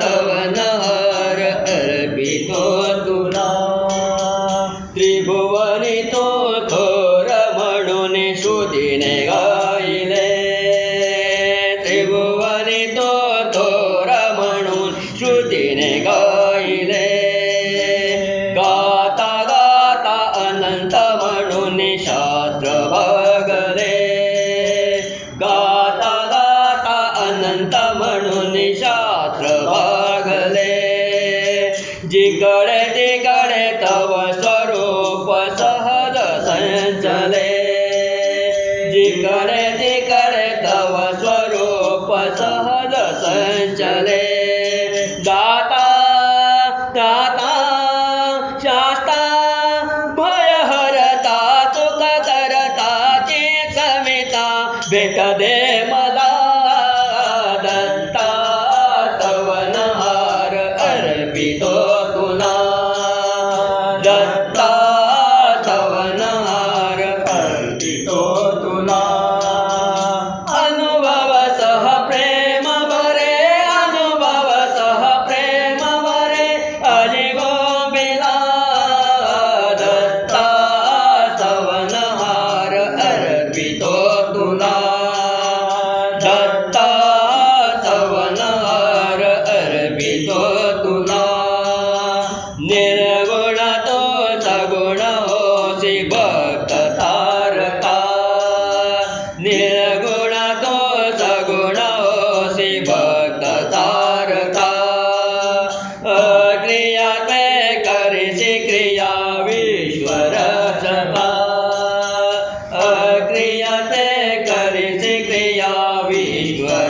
सतावनार पितो तुना त्रिभु जिकडे तिकडे तव स्वरूप सहज संचले. जिकडे तिकडे तव स्वरूप सहज संचले. दाता दाता शास्ता भय हरता सुख करता चे समिता भेट दे Bye.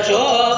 ಚೋ